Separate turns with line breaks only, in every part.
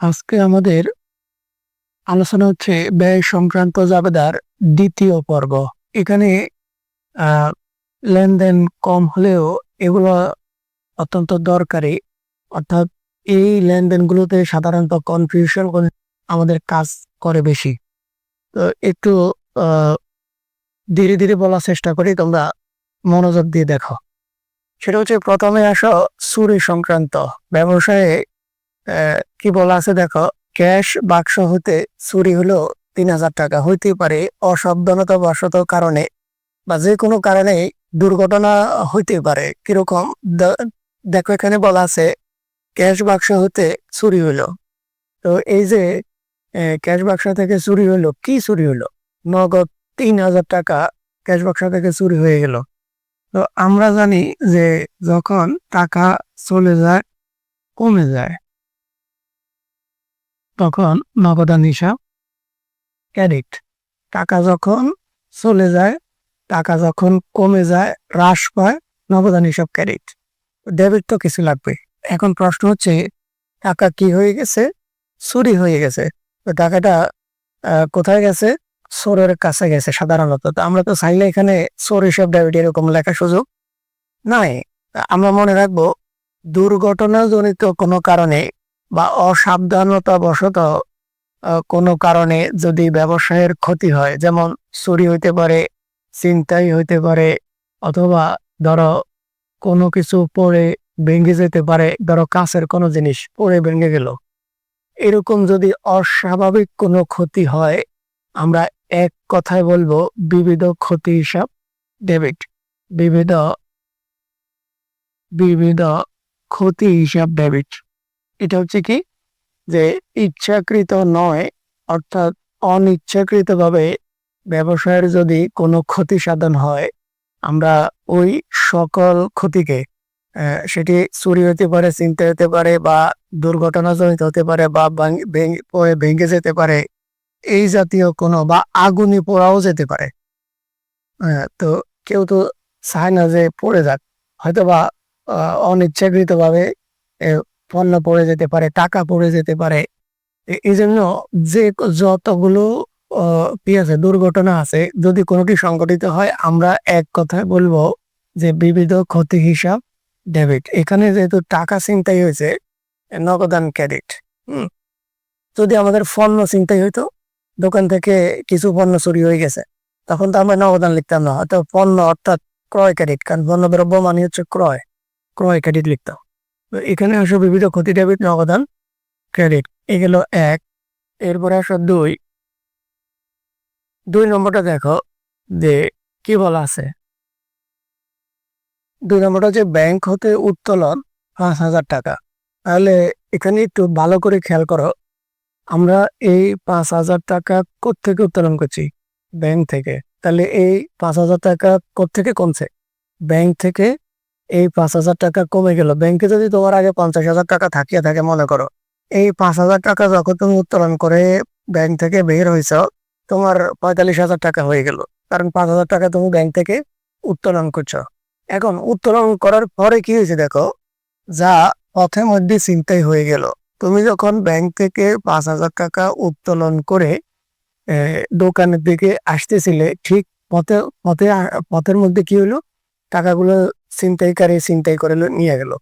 আজকে আমাদের আলোচনা হচ্ছে ব্যয় সংক্রান্ত জাবেদার দ্বিতীয় পর্ব। এখানে লেনদেন কম হলেও এগুলো অত্যন্ত দরকারি। অর্থাৎ এই লেনদেনগুলোতে সাধারণত কনফিউশন আমাদের কাজ করে বেশি। তো একটু ধীরে ধীরে বলার চেষ্টা করি, তোমরা মনোযোগ দিয়ে দেখো। সেটা হচ্ছে প্রথমে আসো চুরি সংক্রান্ত। ব্যবসায়ে কি বলা আছে দেখো? ক্যাশ বাক্স হতে চুরি হলো তিন হাজার টাকা। হইতে পারে অসাবধানতা বশত কারণে বা যে কোনো কারণে দুর্ঘটনা হইতে পারে। কীরকম? দেখো এখানে বলা আছে, ক্যাশ বাক্স হতে চুরি হলো। তো এই যে ক্যাশ বাক্স থেকে চুরি হলো, কি চুরি হলো? নগদ তিন হাজার টাকা ক্যাশ বাক্স থেকে চুরি হয়ে গেল। তো আমরা জানি যে যখন টাকা চলে যায়, কমে যায়। তখন নগদান হিসাব ক্রেডিট টাকা যখন চলে যায়, টাকা যখন কমে যায়, হ্রাস পায় নগদান হিসাব ক্রেডিট ডেবিট তো কিছু লাগবে। এখন প্রশ্ন হচ্ছে, টাকা কি হয়ে গেছে? চুরি হয়ে গেছে। তো টাকাটা কোথায় গেছে? চোরের কাছে গেছে সাধারণত। তো আমরা তো চাইলে এখানে চোর হিসাব ডেবিট এরকম লেখা সুযোগ নাই। আমরা মনে রাখব, দুর্ঘটনাজনিত কোনো কারণে বা অসাবধানতা বশত কোনো কারণে যদি ব্যবসায়ের ক্ষতি হয়, যেমন চুরি হইতে পারে চিন্তাই হইতে পারে, অথবা ধরো কোনো কিছু পড়ে ভেঙে যেতে পারে, ধরো কাছের কোনো জিনিস পড়ে ভেঙে গেল। এরকম যদি অস্বাভাবিক কোনো ক্ষতি হয়, আমরা এক কথায় বলব, বিবিধ ক্ষতি হিসাব ডেবিট বিবিধ বিবিধ ক্ষতি হিসাব ডেবিট এটা হচ্ছে কি? যে ইচ্ছাকৃত নয়, অর্থাৎ অনিচ্ছাকৃতভাবে ব্যবসায়ের যদি কোনো ক্ষতি সাধন হয়, আমরা ওই সকল ক্ষতিকে সেটি চুরি হতে পারে, চিন্তা হতে পারে বা দুর্ঘটনাজনিত হতে পারে বা ভেঙে যেতে পারে, এই জাতীয় কোনো বা আগুনে পোড়াও যেতে পারে। তো কেউ তো চায় না যে পড়ে যাক হয়তো বা অনিচ্ছাকৃতভাবে পণ্য পড়ে যেতে পারে, টাকা পড়ে যেতে পারে। এই জন্য যে যতগুলো কি আছে, দুর্ঘটনা আছে, যদি কোনোটি সংঘটিত হয়, আমরা এক কথায় বলব যে বিবিধ ক্ষতি হিসাব ডেবিট এখানে যেহেতু টাকা চিন্তাই হয়েছে নগদান ক্রেডিট হুম। যদি আমাদের পণ্য চিন্তাই হইতো, দোকান থেকে কিছু পণ্য চুরি হয়ে গেছে, তখন তো আমরা নগদান লিখতাম না, হয়তো পণ্য অর্থাৎ ক্রয় ক্রেডিট কারণ পণ্য দ্রব্য মানে হচ্ছে ক্রয় ক্রয় ক্রেডিট লিখতাম। এখানে আসো বিবিধ ক্ষতি ডেবিট নগদান ক্রেডিট এগুলো এক, এরপরে আসো দুই। দুই নম্বরটা দেখো যে কি বলা আছে? দুই নম্বরটা যে ব্যাংক হতে উত্তোলন পাঁচ হাজার টাকা। তাহলে এখানে একটু ভালো করে খেয়াল করো, আমরা এই পাঁচ হাজার টাকা কোত্থেকে উত্তোলন করছি? ব্যাংক থেকে। তাহলে এই পাঁচ হাজার টাকা কোত্থেকে কমছে? ব্যাংক থেকে এই পাঁচ হাজার টাকা কমে গেল। ব্যাংকে যদি তোমার আগে পঞ্চাশ হাজার টাকা থাকিয়ে থাকে, মনে করো, এই পাঁচ হাজার টাকা যখন তুমি উত্তোলন করে ব্যাংক থেকে বের হয়েছ, তোমার পঁয়তাল্লিশ হাজার টাকা হয়ে গেল। কারণ পাঁচ হাজার টাকা তুমি ব্যাংক থেকে উত্তোলন করছ। এখন উত্তোলন করার পরে কি হয়েছে দেখো, যা পথে মধ্যে চিন্তাই হয়ে গেল। তুমি যখন ব্যাংক থেকে পাঁচ হাজার টাকা উত্তোলন করে দোকানের দিকে আসতেছিলে, ঠিক পথে পথে, পথের মধ্যে কি হলো? টাকাগুলো ছিনতাইকারী ছিনতাই করে নিয়ে গেল।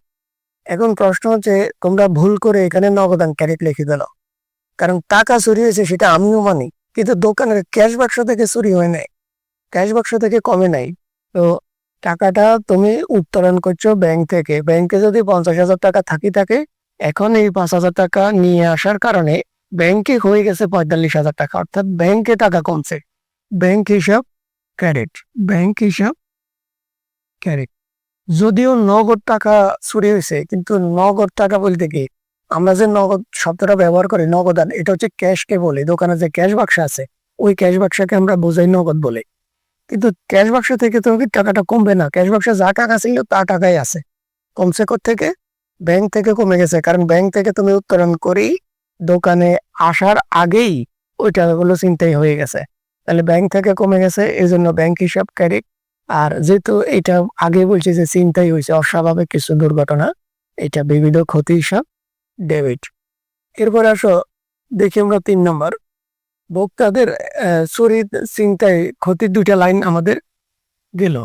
এখন প্রশ্ন হচ্ছে, তোমরা ভুল করে এখানে নগদান ক্যারেট লিখে দিল। কারণ টাকা চুরি হয়েছে সেটা আমিও মানি, কিন্তু দোকানের ক্যাশ বাক্স থেকে চুরি হয় নাই। ক্যাশ বাক্স থেকে কমে নাই। তো টাকাটা তুমি উত্তোলন করছ ব্যাংক থেকে। ব্যাংকে যদি পঞ্চাশ হাজার টাকা থাকি থাকে, এখন এই পাঁচ হাজার টাকা নিয়ে আসার কারণে ব্যাংকে হয়ে গেছে পঁয়তাল্লিশ হাজার টাকা। অর্থাৎ ব্যাংকে টাকা কমছে। ব্যাংক হিসাব ক্রেডিট ব্যাংক হিসাব ক্রেডিট যদিও নগদ টাকা চুরি হয়েছে, কিন্তু নগদ টাকা বলতে কি? আমরা যে নগদ শব্দটা ব্যবহার করি, নগদান, এটা হচ্ছে ক্যাশকে বলে, দোকানে যে ক্যাশ বাক্স আছে, ওই ক্যাশ বাক্সকে আমরা বোঝাই নগদ বলে। কিন্তু ক্যাশ বাক্স থেকে তো টাকাটা কমবে না, ক্যাশ বাক্সে যা টাকা ছিল, তা টাকাই আছে। কমছে থেকে ব্যাংক থেকে কমে গেছে, কারণ ব্যাংক থেকে তুমি উত্তোলন করেই দোকানে আসার আগেই ওই টাকাগুলো চিন্তাই হয়ে গেছে। তাহলে ব্যাংক থেকে কমে গেছে এই জন্য ব্যাংক হিসাব ক্রেডিট আর যেহেতু এটা আগে বলছি যে চিন্তাই হয়েছে, অস্বাভাবিক কিছু দুর্ঘটনা, এটা বিবিধ ক্ষতি হিসাব ডেবিট। এরপরে আসো, দেখি আমরা তিন নম্বর। ভোক্তাদের চুরি চিন্তায় ক্ষতির দুইটা লাইন আমাদের গেল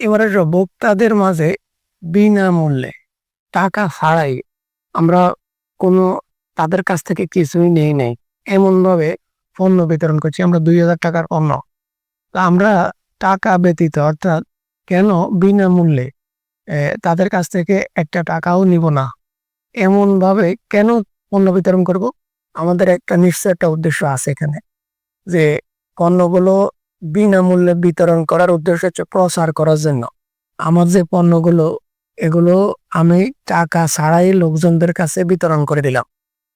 এবারে আসো, ভোক্তাদের মাঝে বিনামূল্যে টাকা ছাড়াই আমরা কোনো, তাদের কাছ থেকে কিছুই নেই নেই। এমনভাবে পণ্য বিতরণ করছি, আমরা দুই হাজার টাকার পণ্য। তা আমরা টাকা ব্যতীত, অর্থাৎ কেন বিনামূল্যে তাদের কাছ থেকে একটা টাকাও নিব না? এমন ভাবে কেন পণ্য বিতরণ করব? আমাদের একটা নিশ্চয় একটা উদ্দেশ্য আছে এখানে, যে পণ্যগুলো বিনামূল্যে বিতরণ করার উদ্দেশ্য হচ্ছে প্রচার করার জন্য। আমার যে পণ্যগুলো, এগুলো আমি টাকা ছাড়াই লোকজনদের কাছে বিতরণ করে দিলাম।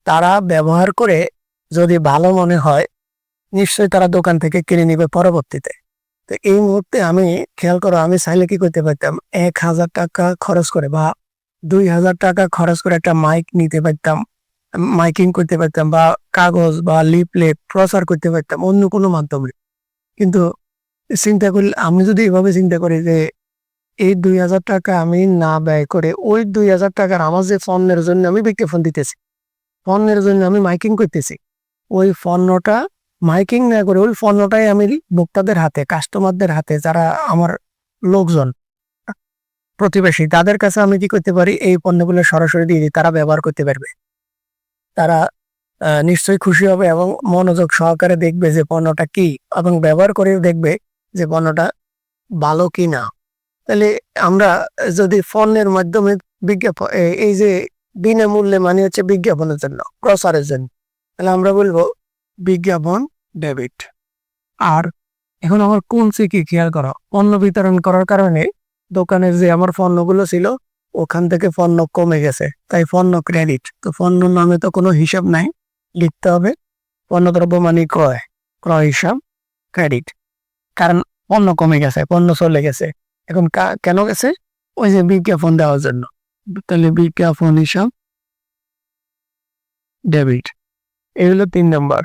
তারা ব্যবহার করে যদি ভালো মনে হয় নিশ্চয়ই তারা দোকান থেকে কিনে নিবে পরবর্তীতে। তো এই মুহূর্তে আমি খেয়াল করো, আমি চাইলে কি করতে পারতাম? এক হাজার টাকা খরচ করে বা দুই হাজার টাকা খরচ করে একটা মাইক নিতে পারতাম মাইকিং করতে পারতাম বা কাগজ বা লিপলেট প্রচার করতে পারতাম অন্য কোনো মাধ্যমে। কিন্তু চিন্তা করি, আমি যদি এভাবে চিন্তা করি যে এই দুই হাজার টাকা আমি না ব্যয় করে ওই দুই হাজার টাকার আমার যে পণ্যের জন্য আমি বিজ্ঞাপন দিতেছি, পণ্যের জন্য আমি মাইকিং করতেছি, ওই পণ্যটা মাইকিং না করে ওই পণ্যটাই আমি ভোক্তাদের হাতে কাস্টমারদের হাতে, যারা আমার লোকজন, প্রতিবেশী, তাদের কাছে আমি কি করতে পারি? এই পণ্যগুলো সরাসরি দিয়ে দিই, তারা ব্যবহার করতে পারবে। তারা নিশ্চয়ই খুশি হবে এবং মনোযোগ সহকারে দেখবে যে পণ্যটা কি এবং ব্যবহার করে দেখবে যে পণ্যটা ভালো কি না তাহলে আমরা যদি পণ্যের মাধ্যমে বিজ্ঞাপন এই যে বিনামূল্যে মানে হচ্ছে বিজ্ঞাপনের জন্য প্রচারের জন্য, তাহলে আমরা বলব বিজ্ঞাপন ডেবিট আর এখন আমার কোন কি খেয়াল করা? পণ্য বিতরণ করার কারণে দোকানের যে আমার পণ্যগুলো ছিল, ওখান থেকে পণ্য কমে গেছে। তাই পণ্য ক্রেডিট তো পণ্য নামে তো কোনো হিসাব নাই। লিখতে হবে পণ্যদ্রব্য মানে ক্রয় ক্রয় হিসাব ক্রেডিট কারণ পণ্য কমে গেছে, পণ্য চলে গেছে। এখন কেন গেছে? ওই যে বিজ্ঞাপন দেওয়ার জন্য। তাহলে বিজ্ঞাপন হিসাব ডেবিট এই হলো তিন নম্বর।